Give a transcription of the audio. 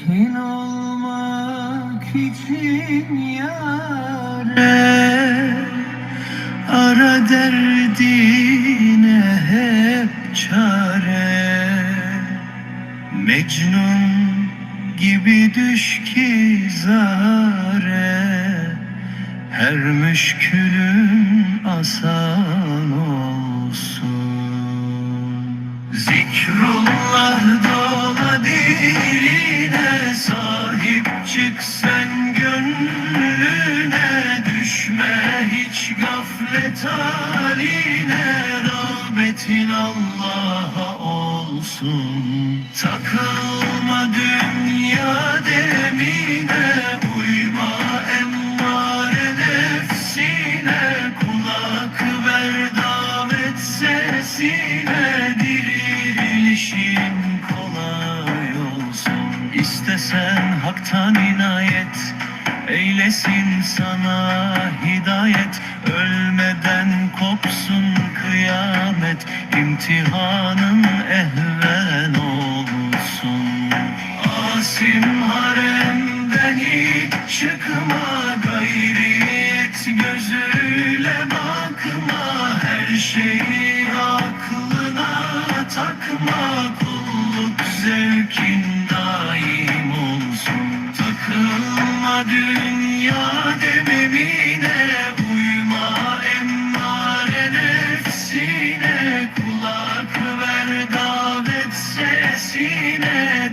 Tekin olmak için yâre Ara derdine hep çare. Mecnun gibi düş ki zare Her müşkülün asan olsun Sahip çık sen gönlüne Düşme hiç gaflet haline Rağbetin Allah'a olsun. Takılma dünya demine Uyma emmare nefsine Kulak ver davet sesine Dirilişin İstesen haktan inayet Eylesin sana hidayet. Ölmeden kopsun kıyamet İmtihanın ehven olsun. Asim haremden hiç çıkma Gayriyet gözüyle bakma Her şeyi aklına takma Kulluk zevki. dünya dememine Uyma emmare Kulak ver davet sesine